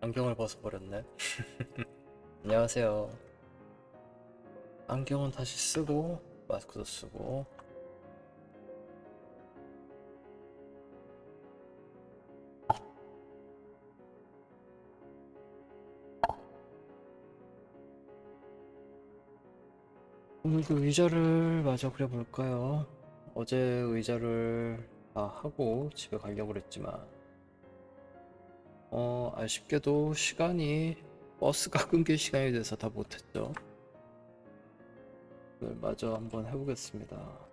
안경을 벗어버렸네. 안녕하세요. 안경은 다시 쓰고, 마스크도 쓰고. 오늘도 의자를 마저 그려볼까요? 어제 의자를 다 하고 집에 가려고 그랬지만, 어, 아쉽게도 시간이 버스가 끊길 시간이 돼서 다 못했죠. 오늘 마저 한번 해보겠습니다.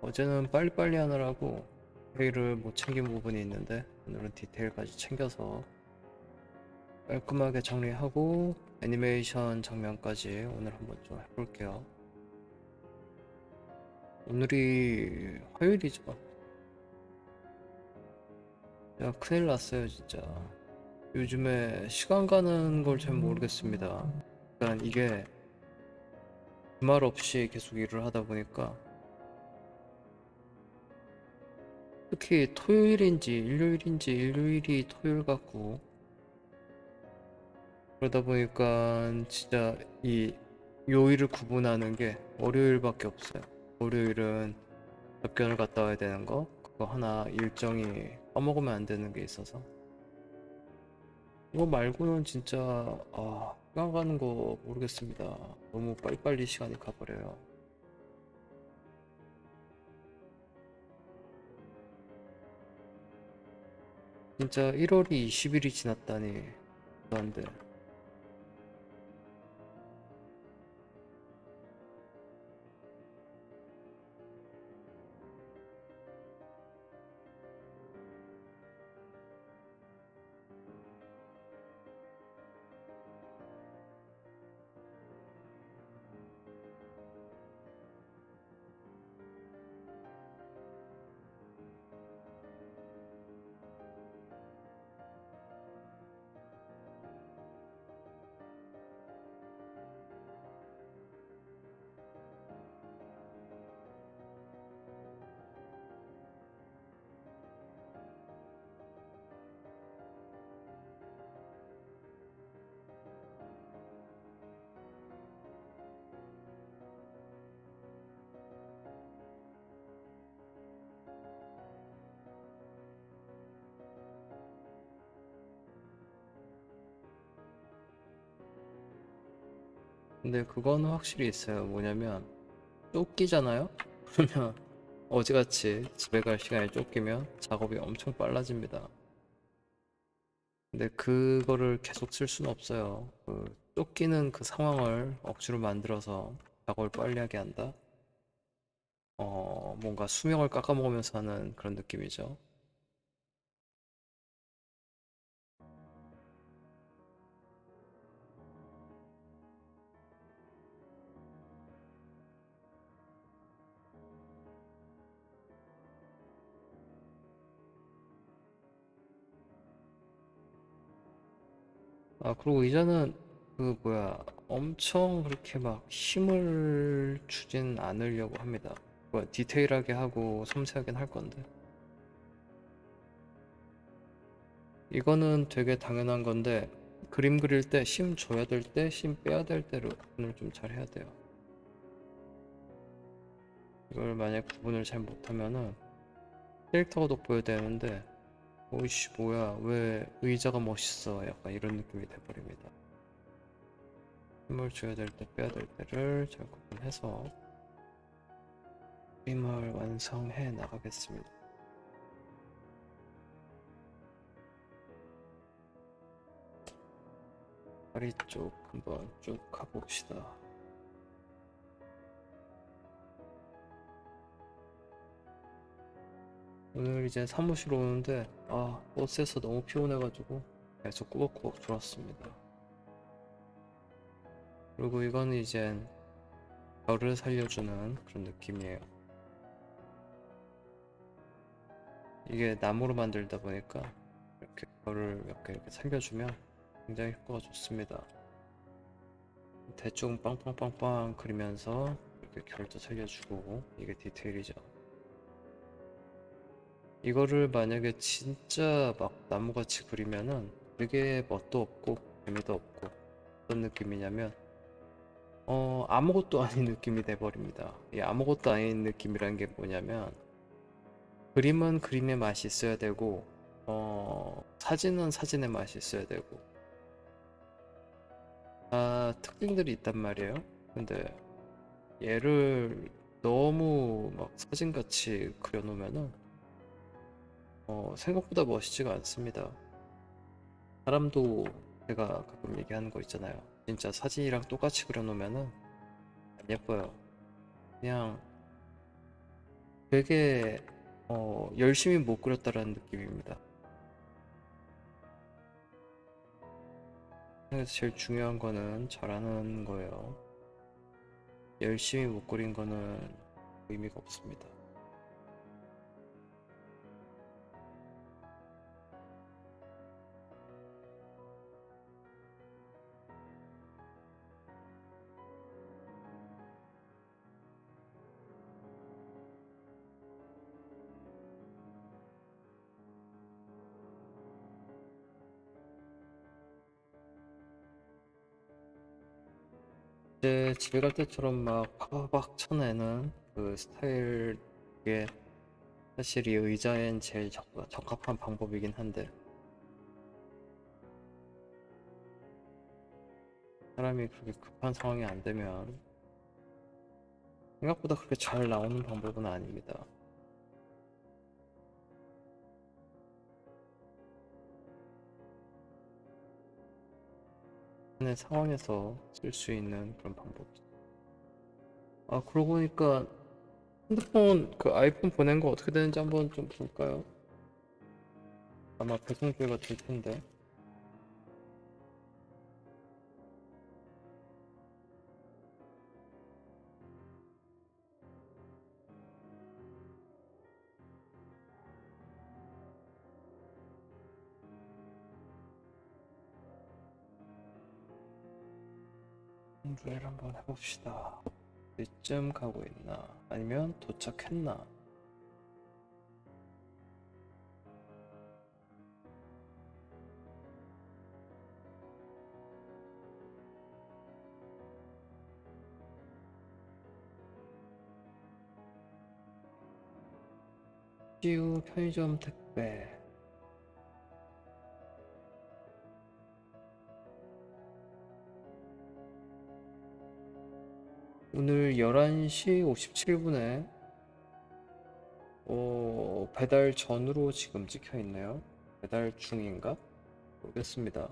어제는 빨리빨리 하느라고 회의를 못 챙긴 부분이 있는데 오늘은 디테일까지 챙겨서 깔끔하게 정리하고 애니메이션 장면까지 오늘 한번 좀 해볼게요. 오늘이 화요일이죠. 야, 큰일 났어요, 진짜. 요즘에 시간 가는 걸 잘 모르겠습니다. 일단 이게 주말 없이 계속 일을 하다 보니까 특히 토요일인지 일요일인지 일요일이 토요일 같고 그러다 보니까 진짜 이 요일을 구분하는 게 월요일밖에 없어요. 월요일은 접견을 갔다 와야 되는 거 그거 하나 일정이 까먹으면 안 되는 게 있어서 이거 말고는 진짜 아 시간 가는 거 모르겠습니다. 너무 빨리빨리 시간이 가버려요. 진짜 1월이 20일이 지났다니 말도 안 돼. 근데 그거는 확실히 있어요. 뭐냐면 쫓기잖아요? 그러면 어제같이 집에 갈 시간에 쫓기면 작업이 엄청 빨라집니다. 근데 그거를 계속 쓸 수는 없어요. 그 쫓기는 그 상황을 억지로 만들어서 작업을 빨리 하게 한다? 어, 뭔가 수명을 깎아먹으면서 하는 그런 느낌이죠. 아, 그리고 이제는 그 뭐야 엄청 그렇게 막 힘을 주진 않으려고 합니다. 뭐 디테일하게 하고 섬세하긴 할 건데. 이거는 되게 당연한 건데 그림 그릴 때 심 줘야 될 때, 심 빼야 될 때를 구분을 좀 잘 해야 돼요. 이걸 만약 구분을 잘 못하면은 캐릭터가 돋보여야 되는데 오이씨 뭐야 왜 의자가 멋있어 약간 이런 느낌이 돼버립니다. 힘을 줘야 될 때 빼야 될 때를 잘 구분해서 그림을 완성해 나가겠습니다. 다리 쪽 한번 쭉 가봅시다. 오늘 이제 사무실 오는데 아 버스에서 너무 피곤해가지고 계속 꾸벅꾸벅 졸았습니다. 그리고 이거는 이젠 별을 살려주는 그런 느낌이에요. 이게 나무로 만들다 보니까 이렇게 별을 몇 개 이렇게 살려주면 굉장히 효과가 좋습니다. 대충 빵빵빵빵 그리면서 이렇게 결도 살려주고 이게 디테일이죠. 이거를 만약에 진짜 막 나무같이 그리면은 되게 멋도 없고 재미도 없고 어떤 느낌이냐면 어 아무것도 아닌 느낌이 돼버립니다. 이 아무것도 아닌 느낌이란 게 뭐냐면 그림은 그림의 맛이 있어야 되고 어 사진은 사진의 맛이 있어야 되고 아 특징들이 있단 말이에요. 근데 얘를 너무 막 사진같이 그려놓으면은 어, 생각보다 멋있지가 않습니다. 사람도 제가 가끔 얘기하는 거 있잖아요. 진짜 사진이랑 똑같이 그려놓으면은 안 예뻐요. 그냥 되게 어, 열심히 못 그렸다라는 느낌입니다. 그래서 제일 중요한 거는 잘하는 거예요. 열심히 못 그린 거는 의미가 없습니다. 이제 집에 갈 때처럼 막 파바박 쳐내는 그 스타일이 사실 이 의자엔 제일 적, 적합한 방법이긴 한데 사람이 그렇게 급한 상황이 안 되면 생각보다 그렇게 잘 나오는 방법은 아닙니다. 의 상황에서 쓸 수 있는 그런 방법이죠. 아, 그러고 보니까 핸드폰 그 아이폰 보낸 거 어떻게 되는지 한번 좀 볼까요? 아마 배송 기회가 될 텐데. 공부를 한번 해봅시다. 어디쯤 가고 있나? 아니면 도착했나? CU 편의점 택배 오늘 11시 57분에 어, 배달 전으로 지금 찍혀 있네요. 배달 중인가? 모르겠습니다.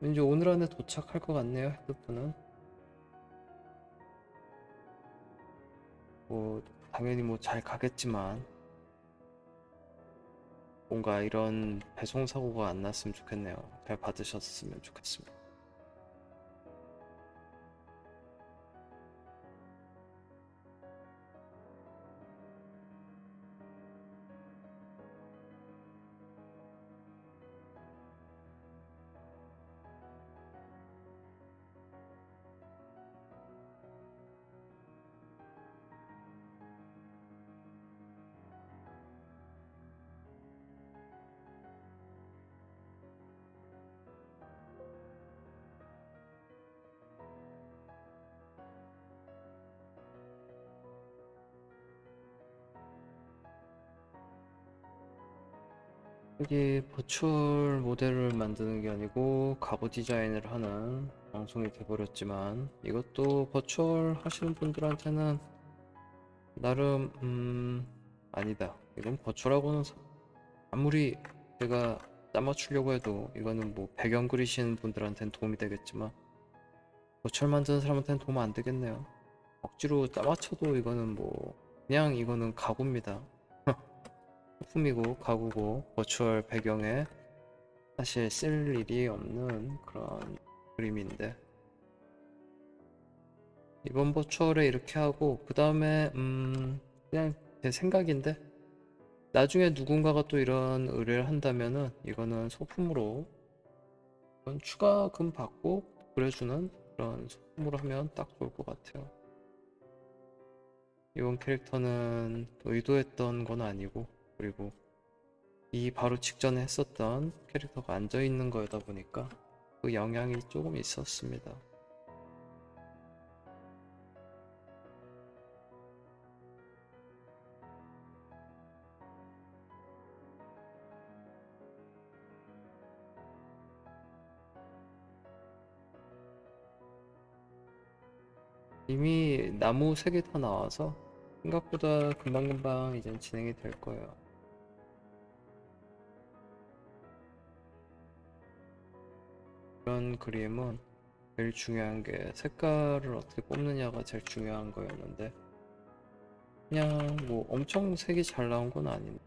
왠지 오늘 안에 도착할 것 같네요, 핸드폰은. 뭐, 당연히 뭐 잘 가겠지만, 뭔가 이런 배송 사고가 안 났으면 좋겠네요. 잘 받으셨으면 좋겠습니다. 여기 버추얼 모델을 만드는 게 아니고 가구 디자인을 하는 방송이 돼버렸지만 이것도 버추얼 하시는 분들한테는 나름 음 아니다. 이건 버추얼하고는 서- 아무리 제가 짜맞추려고 해도 이거는 뭐 배경 그리시는 분들한테는 도움이 되겠지만 버추얼 만드는 사람한테는 도움 안 되겠네요. 억지로 짜맞춰도 이거는 뭐 그냥 이거는 가구입니다 소품이고 가구고 버추얼 배경에 사실 쓸 일이 없는 그런 그림인데 이번 버추얼에 이렇게 하고 그 다음에 음 그냥 제 생각인데 나중에 누군가가 또 이런 의뢰를 한다면은 이거는 소품으로 이건 추가금 받고 그려주는 그런 소품으로 하면 딱 좋을 것 같아요. 이번 캐릭터는 의도했던 건 아니고 그리고 이 바로 직전에 했었던 캐릭터가 앉아 있는 거다 보니까 그 영향이 조금 있었습니다. 이미 나무 세개다 나와서 생각보다 금방금방 이제 진행이 될 거예요. 이런 그림은 제일 중요한 게 색깔을 어떻게 뽑느냐가 제일 중요한 거였는데 그냥 뭐 엄청 색이 잘 나온 건 아닌데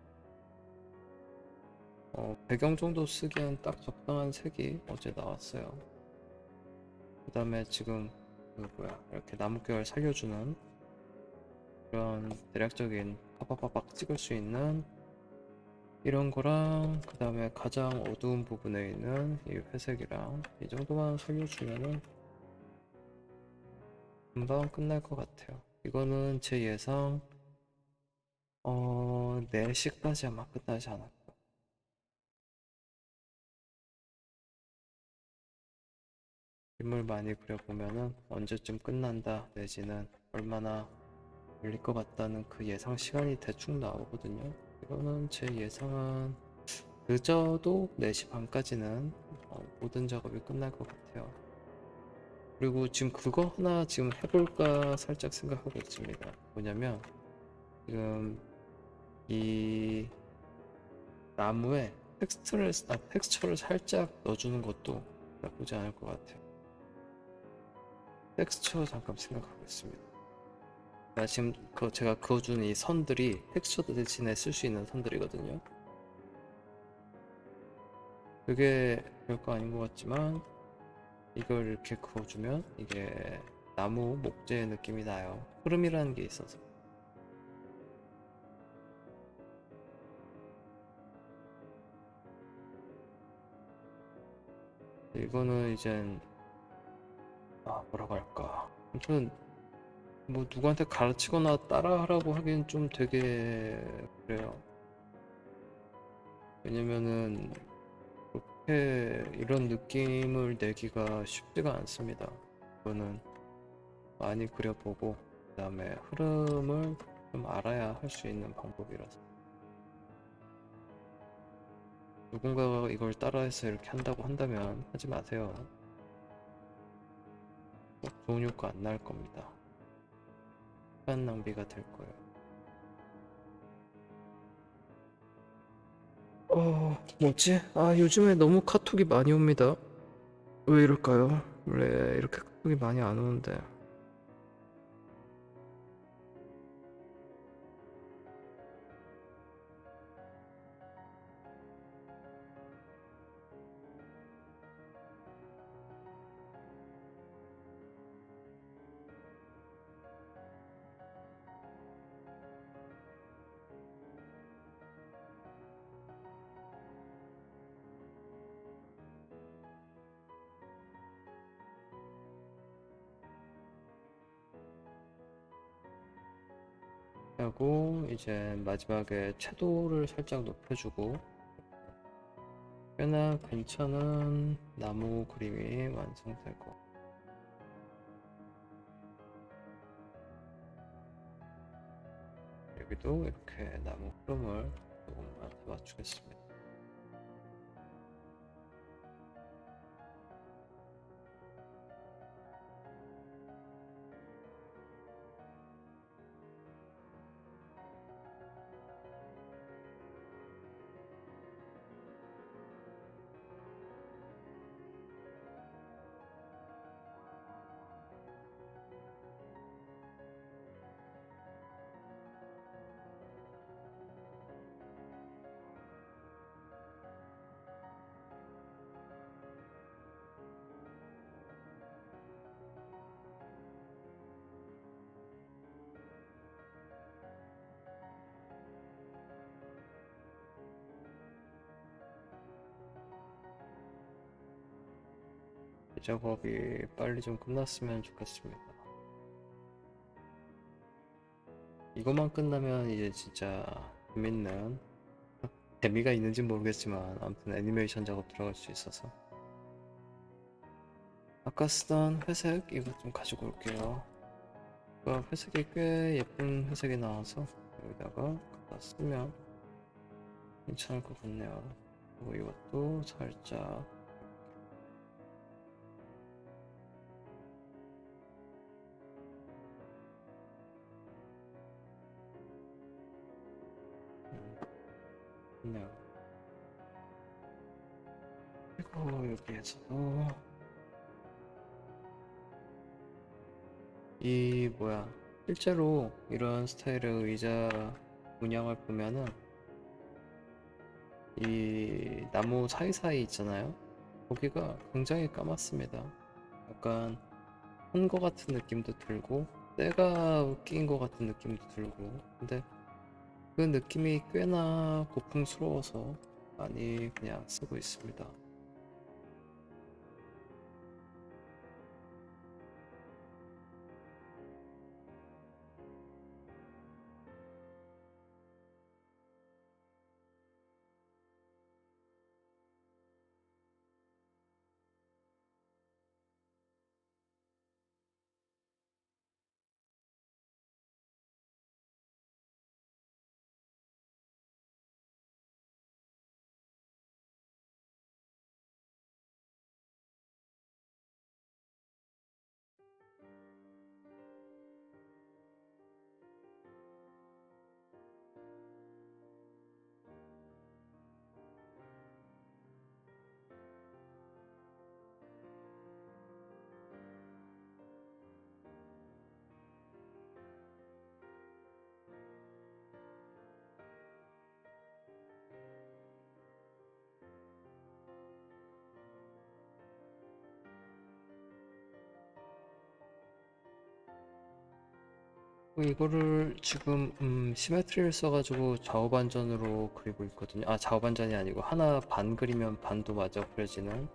어, 배경 정도 쓰기엔 딱 적당한 색이 어제 나왔어요. 그 다음에 지금 그 뭐야 이렇게 나무결 살려주는 그런 대략적인 파박파박 찍을 수 있는 이런 거랑 그 다음에 가장 어두운 부분에 있는 이 회색이랑 이 정도만 살려주면은 금방 끝날 것 같아요. 이거는 제 예상 어 4시까지 아마 끝나지 않을까. 인물 많이 그려보면은 언제쯤 끝난다 내지는 얼마나 걸릴 것 같다는 그 예상 시간이 대충 나오거든요. 이거는 제 예상은 늦어도 4시 반까지는 어, 모든 작업이 끝날 것 같아요. 그리고 지금 그거 하나 지금 해볼까 살짝 생각하고 있습니다. 뭐냐면 지금 이 나무에 텍스처를 아, 텍스처를 살짝 넣어주는 것도 나쁘지 않을 것 같아요. 텍스처 잠깐 생각하고 있습니다. 나 지금 그 제가 그어준 이 선들이 텍스처 대신에 쓸 수 있는 선들이거든요. 그게 별거 아닌 것 같지만 이걸 이렇게 그어주면 이게 나무 목재의 느낌이 나요. 흐름이라는 게 있어서. 이거는 이젠 아 뭐라고 할까 아무튼 뭐 누구한테 가르치거나 따라하라고 하기엔 좀 되게 그래요. 왜냐면은 그렇게 이런 느낌을 내기가 쉽지가 않습니다. 이거는 많이 그려보고 그 다음에 흐름을 좀 알아야 할 수 있는 방법이라서. 누군가가 이걸 따라해서 이렇게 한다고 한다면 하지 마세요. 꼭 좋은 효과 안 날 겁니다. 시간 낭비가 될 거예요. 어, 뭐지? 아, 요즘에 너무 카톡이 많이 옵니다. 왜 이럴까요? 원래 이렇게 카톡이 많이 안 오는데. 하고 이제 마지막에 채도를 살짝 높여주고 꽤나 괜찮은 나무 그림이 완성될 거. 여기도 이렇게 나무 흐름을 조금만 더 맞추겠습니다. 작업이 빨리 좀 끝났으면 좋겠습니다. 이것만 끝나면 이제 진짜 재밌는 재미가 있는지 모르겠지만 아무튼 애니메이션 작업 들어갈 수 있어서. 아까 쓰던 회색 이거 좀 가지고 올게요. 그 회색이 꽤 예쁜 회색이 나와서 여기다가 갖다 쓰면 괜찮을 것 같네요. 그리고 이것도 살짝 네. 그리고 여기에서도 이 뭐야 실제로 이런 스타일의 의자 문양을 보면은 이 나무 사이사이 있잖아요? 거기가 굉장히 까맣습니다. 약간 한 거 같은 느낌도 들고 때가 끼인 거 같은 느낌도 들고. 근데 그 느낌이 꽤나 고풍스러워서 많이 그냥 쓰고 있습니다. 이거를 지금 음, 시메트리를 써가지고 좌우반전으로 그리고 있거든요. 아 좌우반전이 아니고 하나 반 그리면 반도 맞아 그려지는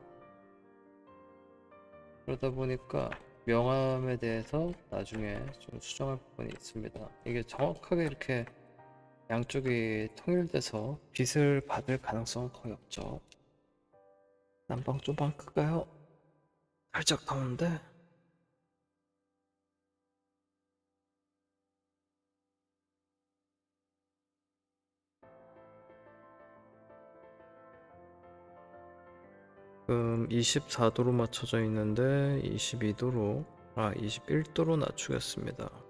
그러다 보니까 명암에 대해서 나중에 좀 수정할 부분이 있습니다. 이게 정확하게 이렇게 양쪽이 통일돼서 빛을 받을 가능성은 거의 없죠. 난방 좀 바꿀까요? 살짝 더운데? 지금 24도로 맞춰져 있는데 22도로 아 21도로 낮추겠습니다.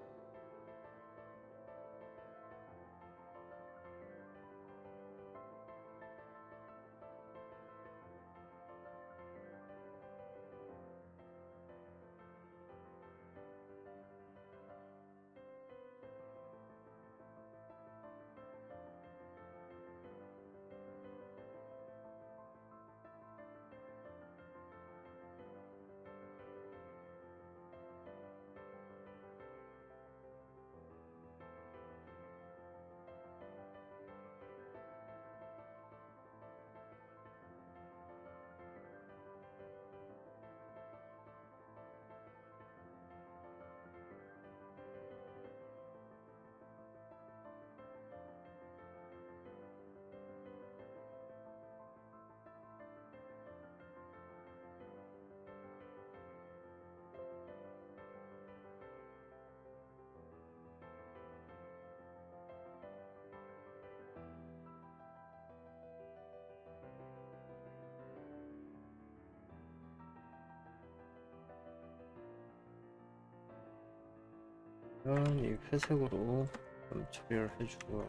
그러면 이 회색으로 좀 처리를 해주고요.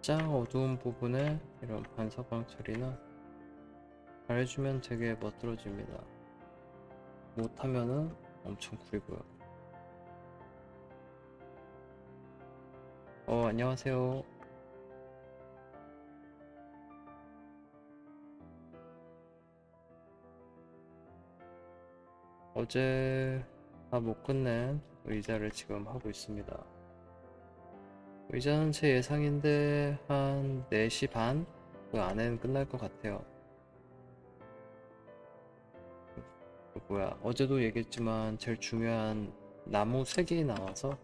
짱 어두운 부분에 이런 반사광 처리는 잘해주면 되게 멋들어집니다. 못하면은 엄청 구리고요. 어, 안녕하세요. 어제 다 못 끝낸 의자를 지금 하고 있습니다. 의자는 제 예상인데 한 4시 반? 그 안에는 끝날 것 같아요. 그 뭐야, 어제도 얘기했지만 제일 중요한 나무 색이 나와서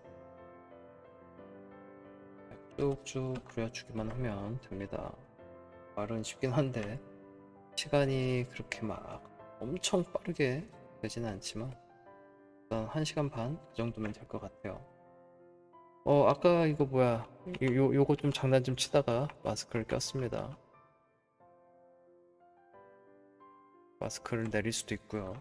쭉쭉 그려주기만 하면 됩니다. 말은 쉽긴 한데 시간이 그렇게 막 엄청 빠르게 되지는 않지만 일단 1시간 반 그 정도면 될 것 같아요. 어 아까 이거 뭐야 요, 요, 요거 좀 장난 좀 치다가 마스크를 꼈습니다. 마스크를 내릴 수도 있고요.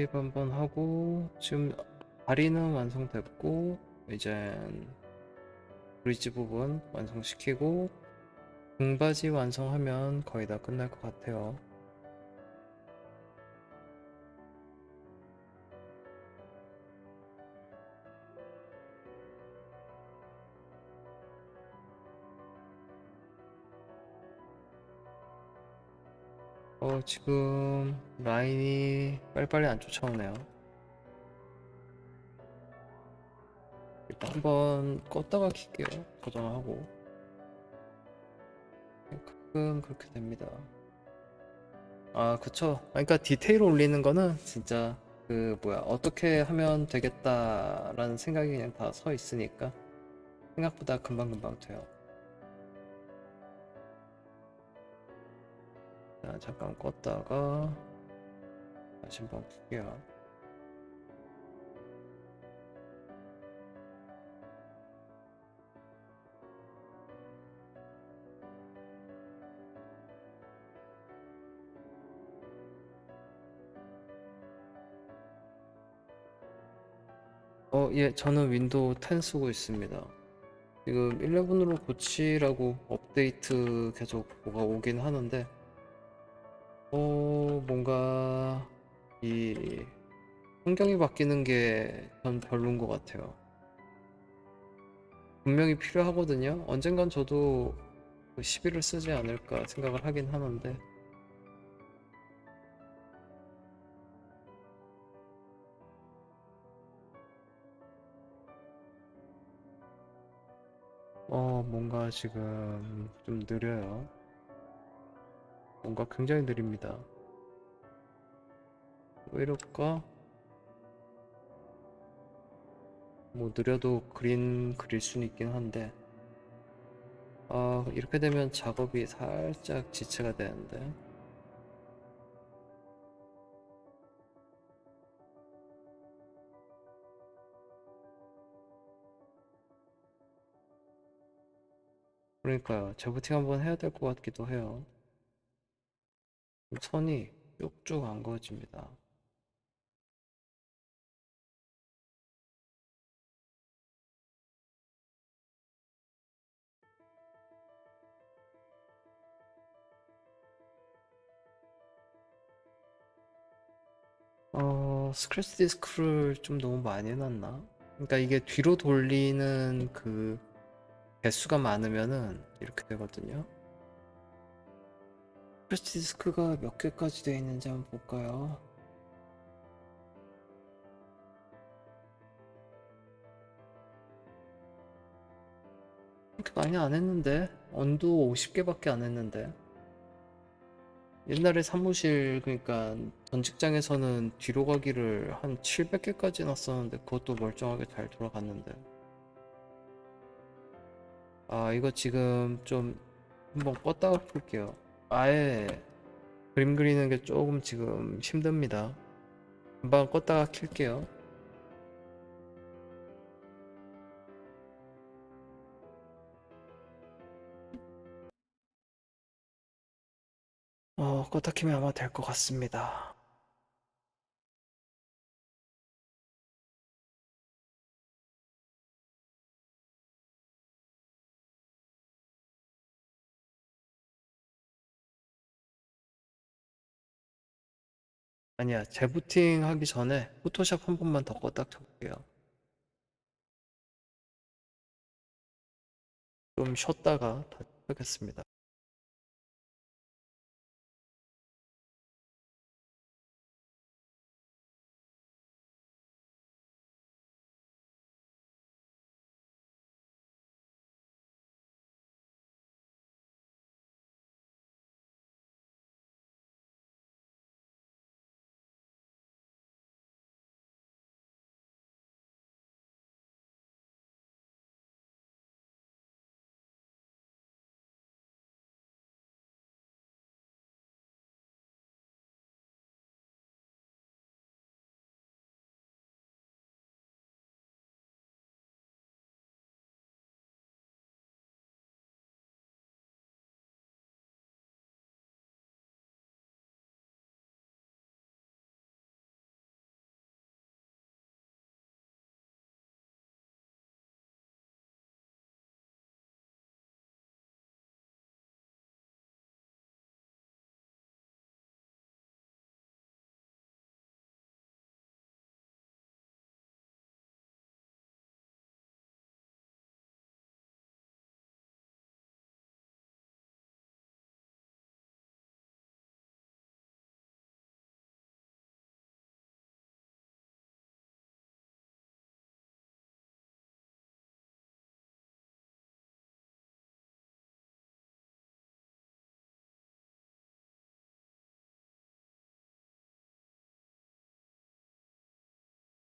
세이브 한번 하고 지금 다리는 완성됐고 이제 브릿지 부분 완성시키고 등받이 완성하면 거의 다 끝날 것 같아요. 어, 지금 라인이 빨리빨리 안 쫓아오네요. 일단 한번 껐다가 킬게요. 저장하고. 가끔 그렇게 됩니다. 아, 그쵸. 아, 그러니까 디테일 올리는 거는 진짜 그 뭐야 어떻게 하면 되겠다라는 생각이 그냥 다 서 있으니까 생각보다 금방금방 돼요. 자, 잠깐 껐다가 다시 한번 볼게요. 어, 예, 저는 윈도우 10 쓰고 있습니다. 지금 11으로 고치라고 업데이트 계속 뭐가 오긴 하는데, 어, 뭔가 이 환경이 바뀌는 게 전 별론 것 같아요. 분명히 필요하거든요. 언젠간 저도 11을 쓰지 않을까 생각을 하긴 하는데, 어, 뭔가 지금 좀 느려요. 뭔가 굉장히 느립니다. 왜 이럴까? 뭐 느려도 그린 그릴 수는 있긴 한데 아 이렇게 되면 작업이 살짝 지체가 되는데 그러니까요 재부팅 한번 해야 될 것 같기도 해요 선이 쭉쭉 안 그어집니다 어, 스크래치 디스크를 좀 너무 많이 해놨나? 그러니까 이게 뒤로 돌리는 그 개수가 많으면은 이렇게 되거든요. 스크래치 디스크가 몇 개까지 되어 있는지 한번 볼까요? 그렇게 많이 안 했는데 언도 50개밖에 안 했는데. 옛날에 사무실 그러니까 전 직장에서는 뒤로 가기를 한 700개까지 놨었는데 그것도 멀쩡하게 잘 돌아갔는데. 아 이거 지금 좀 한번 껐다가 볼게요 아예 그림 그리는 게 조금 지금 힘듭니다. 금방 껐다가 킬게요. 어 껐다 키면 아마 될 것 같습니다 아니야, 재부팅 하기 전에 포토샵 한 번만 더 껐다 켜볼게요. 좀 쉬었다가 다시 하겠습니다.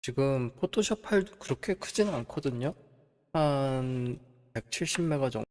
지금 포토샵 파일도 그렇게 크지는 않거든요. 한 170메가 정도